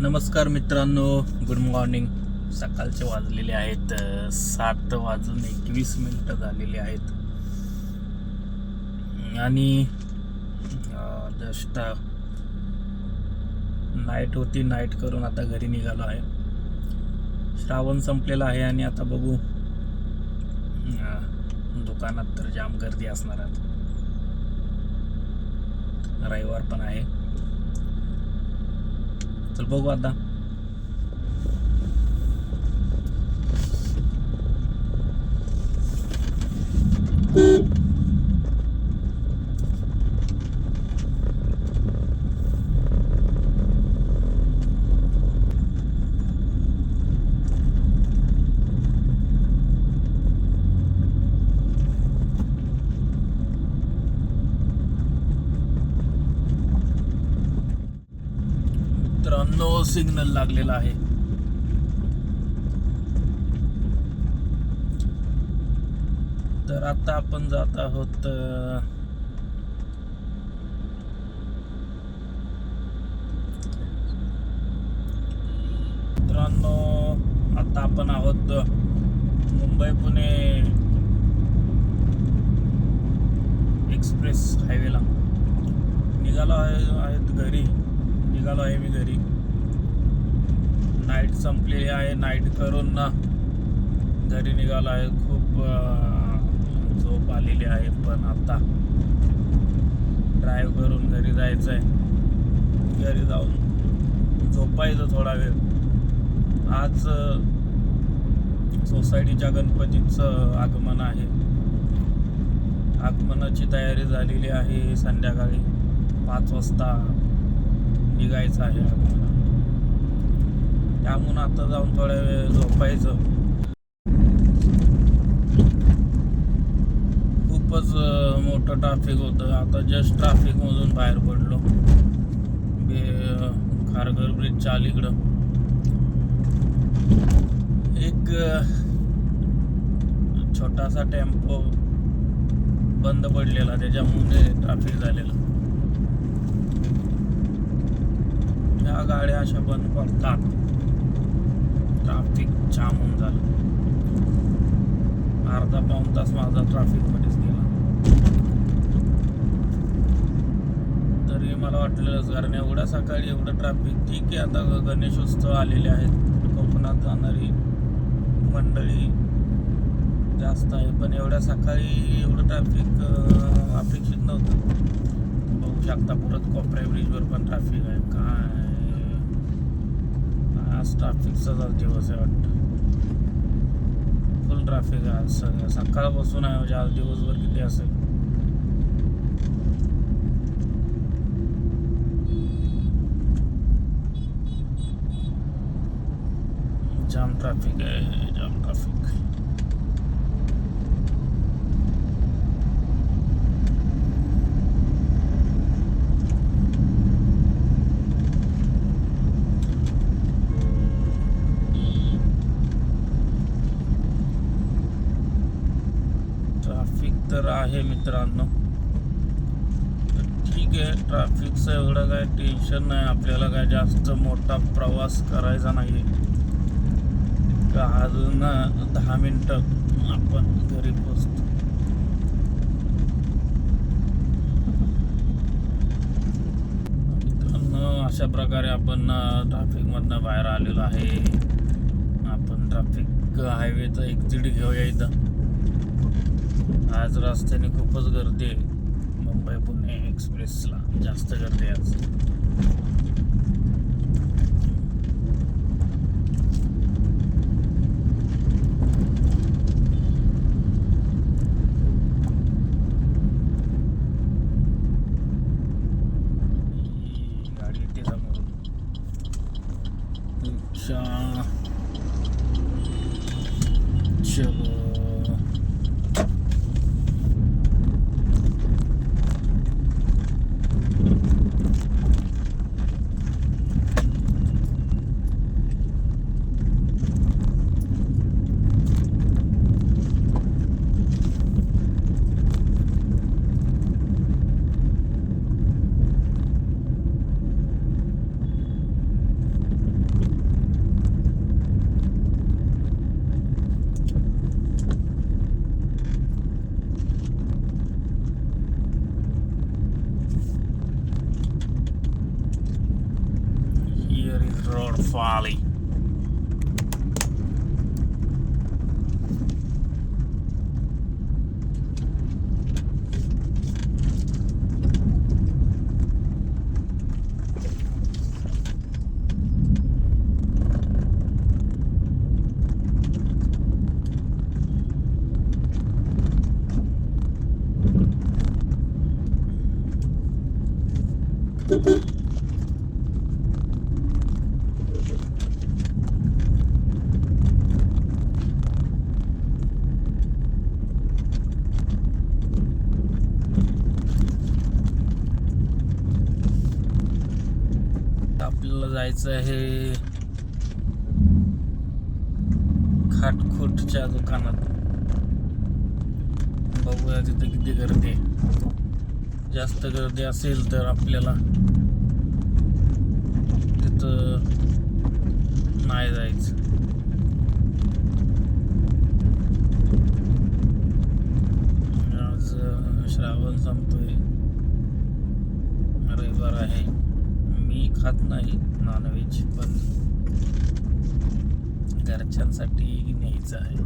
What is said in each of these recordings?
नमस्कार मित्रांनो good morning सकाळचे वाजलेले आहेत सात वाजून एकवीस मिनटं झालेली आहेत. आणि जस्ट नाईट होती नाईट करून आता घरी निघालो आहे. श्रावण संपलेला आहे आणि आता बघू दुकानात तर जाम गर्दी असणार आहे. रविवार पण आहे. चल बघू आता मित्रांनो सिग्नल लागलेला आहे. तर आता आपण जात आहोत मित्रांनो आता आपण आहोत मुंबई पुणे एक्सप्रेस हायवेला. निघालो आहे आहेत घरी. निघालो आहे मी घरी. नाईट संपलेली आहे नाईट करून ना घरी निघाला आहे. खूप झोप आलेली आहे पण आता ड्राईव्ह करून घरी जायचं आहे घरी जाऊन झोपायचं थोडा वेळ. आज सोसायटीच्या गणपतीचं आगमन आहे. आगमनाची तयारी झालेली आहे. संध्याकाळी पाच वाजता निघायचं आहे. आगमनाला त्यामुळं आता जाऊन थोड्या वेळ झोपायचं. खूपच मोठं ट्राफिक होतं. आता जस्ट ट्राफिकमधून बाहेर पडलो. बे खारघर ब्रिजच्या अलीकडं. एक छोटासा टेम्पो बंद पडलेला. त्याच्यामुळे ट्राफिक झालेलं. ह्या गाड्या अशा बंद पडतात. ट्राफिक जाम होऊन झालं. अर्धा पाऊण तास माझा ट्रॅफिकमध्येच गेला. तरी मला वाटलेलंच कारण एवढ्या सकाळी एवढं ट्राफिक ठीक आहे आता गणेशोत्सव आलेले आहेत. कोकणात जाणारी मंडळी जास्त आहे पण एवढ्या सकाळी एवढं ट्रॅफिक अपेक्षित नव्हतं. बघू शकता परत कोपऱ्या ब्रिजवर पण ट्रॅफिक आहे. काय? आज ट्राफिकचा आज दिवस आहे वाटतं. फुल ट्रॅफिक आहे आज सगळं. सकाळपासून आहे म्हणजे आज दिवसभर किती असेल? जाम ट्रॅफिक आहे जाम ट्रॅफिक ट्रॅफिक तर आहे मित्रांनो. तर ठीक आहे ट्रॅफिकचं एवढं काय टेन्शन नाही. आपल्याला काय जास्त मोठा प्रवास करायचा नाही का अजून दहा मिनटं आपण घरी पोचतो मित्रांनो अशा प्रकारे आपण ट्रॅफिकमधनं बाहेर आलेलो आहे. आपण ट्रॅफिक हायवेचं एक्झिट घेऊया इथं. आज रस्त्याने खूपच गर्दी आहे. मुंबई पुणे एक्सप्रेसला जास्त गर्दी आहे आज. after all folly. जायचं आहे खाटखोटच्या दुकानात. बघूया तिथं किती गर्दी आहे. जास्त गर्दी असेल तर आपल्याला तिथं नाही जायचं. श्रावण संपतोय. रविवार आहे. मी खात नाही नॉनव्हेज पण घरच्यांसाठी न्यायचं आहे.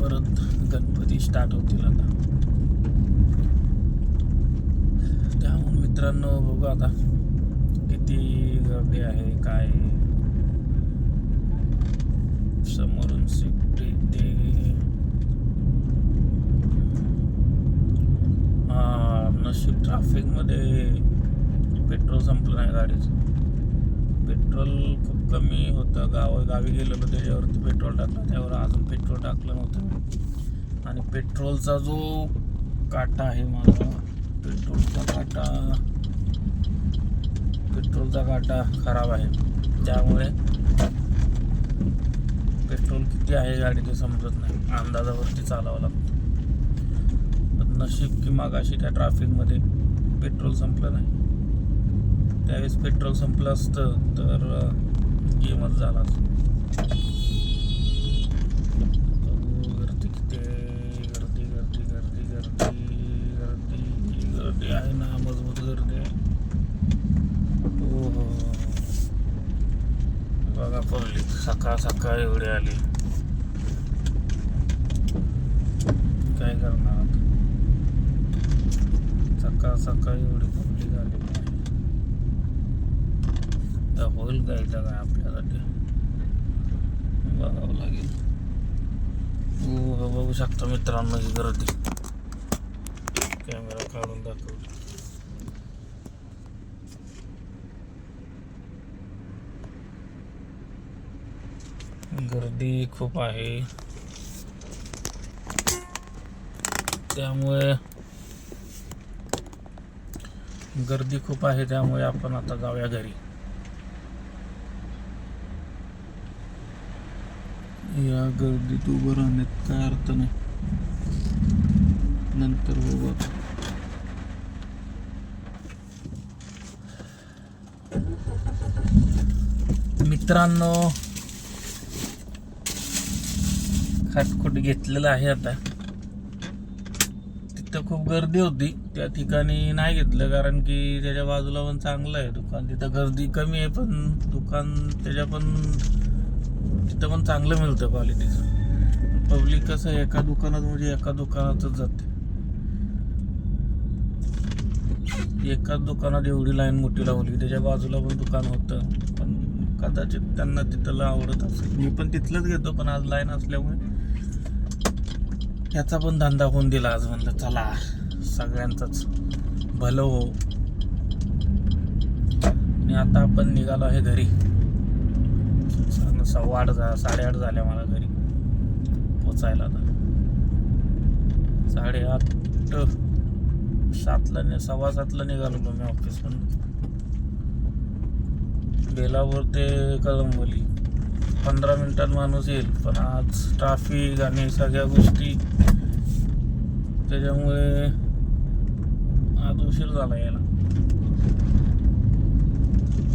परत गणपती स्टार्ट होतील आता. त्याहून मित्रांनो बघू आता किती गर्दी आहे काय समोरून सीट ते हा, ट्रॅफिकमध्ये पेट्रोल संपलं नाही गाडीचं. पेट्रोल खूप कमी होतं. गाव गावी गेलेलो त्याच्यावरती पेट्रोल टाकलं. त्यावर अजून पेट्रोल टाकलं नव्हतं. आणि पेट्रोलचा जो काटा आहे माझा पेट्रोलचा काटा पेट्रोलचा काटा खराब आहे. त्यामुळे पेट्रोल किती आहे गाडी ते समजत नाही. अंदाजावरती चालावं लागतं. नशीब की मागाशी त्या ट्रॅफिकमध्ये पेट्रोल संपलं नाही त्यावेळेस पेट्रोल संपलं असतं तर गेमच झाला गर्दी किती आहे. गर्दी गर्दी गर्दी गर्दी गर्दी गर्दी आहे ना मजबूत गर्दी आहे हो हो हो. बघा पब्लिक सकाळ सकाळ एवढी आली काय करणार आता सकाळी एवढी पब्लिक आली तर होईल काय काय आपल्यासाठी? बघावं लागेल. बघू शकता मित्रांनो ही गर्दी. कॅमेरा काढून दाखवतो. गर्दी खूप आहे. त्यामुळे गर्दी खूप आहे त्यामुळे आपण आता जाऊया घरी. या गर्दीत उभं राहण्यात काय अर्थ नाही. नंतर बघू मित्रांनो खाटखुट घेतलेलं आहे आता. तिथं खूप गर्दी होती. त्या ठिकाणी नाही घेतलं कारण की त्याच्या बाजूला पण चांगलं आहे दुकान. तिथं गर्दी कमी आहे पण दुकान त्याच्या पण तिथं पण चांगलं मिळतं क्वालिटीचं पब्लिक कसं आहे, एका दुकानात म्हणजे एका दुकानातच जाते. एकाच दुकानात एवढी लाईन मोठी लावली त्याच्या बाजूला पण दुकान होतं. पण कदाचित त्यांना तिथलं आवडत असेल. मी पण तिथलंच घेतो पण आज लाईन असल्यामुळे याचा पण धंदा होऊन दिला आज म्हणलं चला. सगळ्यांचंच. भलं हो. आणि आता आपण निघालो आहे घरी. सव्वा आठ झा साडेआठ झाल्या मला घरी. पोचायला आता. साडेआठ सातला नि सव्वा सातला निघालो मी ऑफिसमधून बेलावर ते कळंबोली. पंधरा मिनिटात माणूस येईल पण आज ट्राफिक आणि सगळ्या गोष्टी त्याच्यामुळे आज उशीर झाला याला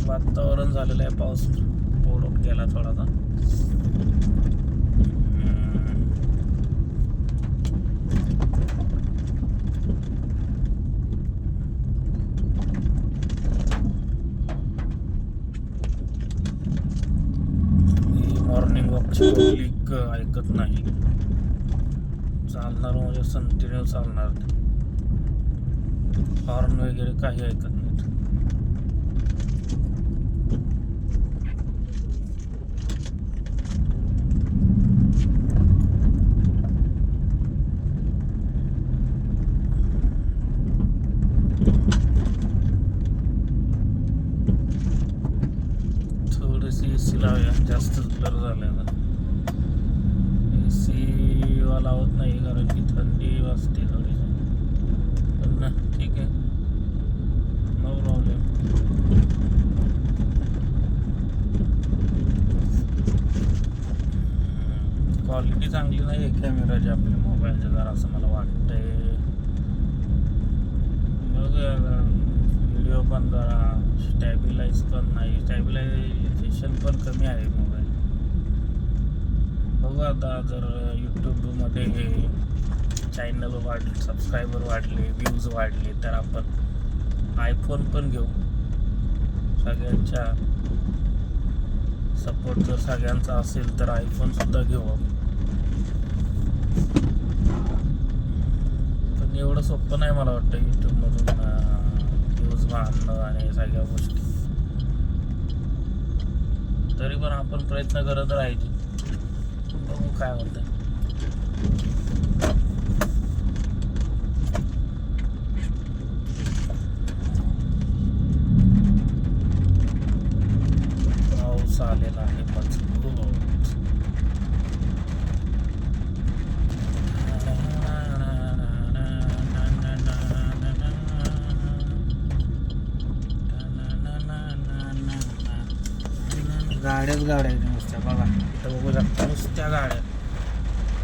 वातावरण झालेलं आहे पाऊस. ओढून गेला थोडासा. मॉर्निंग वॉकची पब्लिक ऐकत नाही. चालणार म्हणजे संतिने चालणार. हॉर्न वगैरे काही ऐकत नाहीत. थोडीशी ए सी लावूया. जास्त ब्लर झाले आता ए सी लावत नाही कारण की थंडी वाजते थोडीशी. ना, ठीक आहे नो प्रॉब्लेम क्वालिटी चांगली नाही आहे कॅमेराची आपल्या मोबाईलच्या जरा असं मला वाटतंय. बघूया व्हिडिओ पण जरा स्टॅबिलाईज पण नाही. स्टॅबिलायझेशन पण कमी आहे मोबाईल बघू आता जर यूट्यूबमध्ये हे चॅनल वाढले सबस्क्रायबर वाढले व्ह्यूज वाढले तर आपण आयफोन पण घेऊ. सगळ्यांच्या सपोर्ट जर सगळ्यांचा असेल तर आयफोन सुद्धा घेऊ आपण. पण एवढं सोपं नाही मला वाटतं यूट्यूबमधून व्ह्यूज आणणं आणि सगळ्या गोष्टी. तरी पण आपण प्रयत्न करत राहायचे. बघू काय होतं पाऊस आलेला आहे मजबूत गाड्याच गाड्या आहेत नुसत्या बघा. इथं बघू शकता नुसत्या गाड्या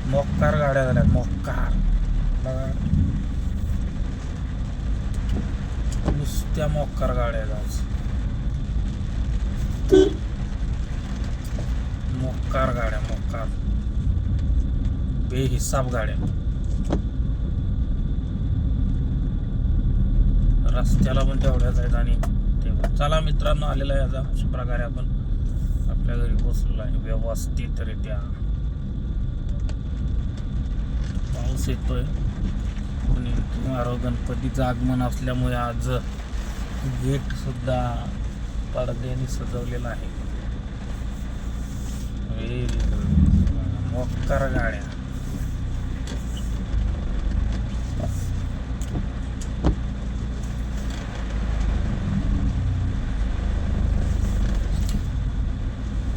मोक्कार गाड्या झाल्या मोक्कार. बघा. नुसत्या मोक्कार गाड्या आहेत आज. मोक्कार गाड्या मोकार. बेहिसाब गाड्या. रस्त्याला पण तेवढ्याच आहेत आणि तेवढं चला मित्रांनो आलेला आहे आता अशा प्रकारे आपण आपल्या घरी पोचलेलो आहे व्यवस्थितरित्या. पाऊस येतोय आणि तुम्हाला गणपतीचं आगमन असल्यामुळे आज गेट सुद्धा पडद्याने सजवलेला आहे. Very गाड्या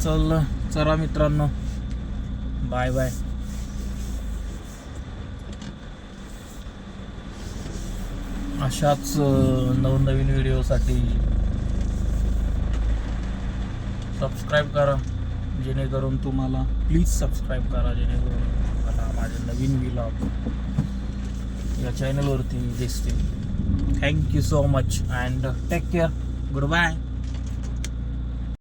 चल चला मित्रांनो. Bye bye. अशाच नवनवीन व्हिडिओसाठी सबस्क्राईब करा. जेणेकरून तुम्हाला प्लीज सबस्क्राईब करा जेणेकरून मला माझे नवीन विलॉग या चॅनलवरती दिसतील. Thank you so much and take care good bye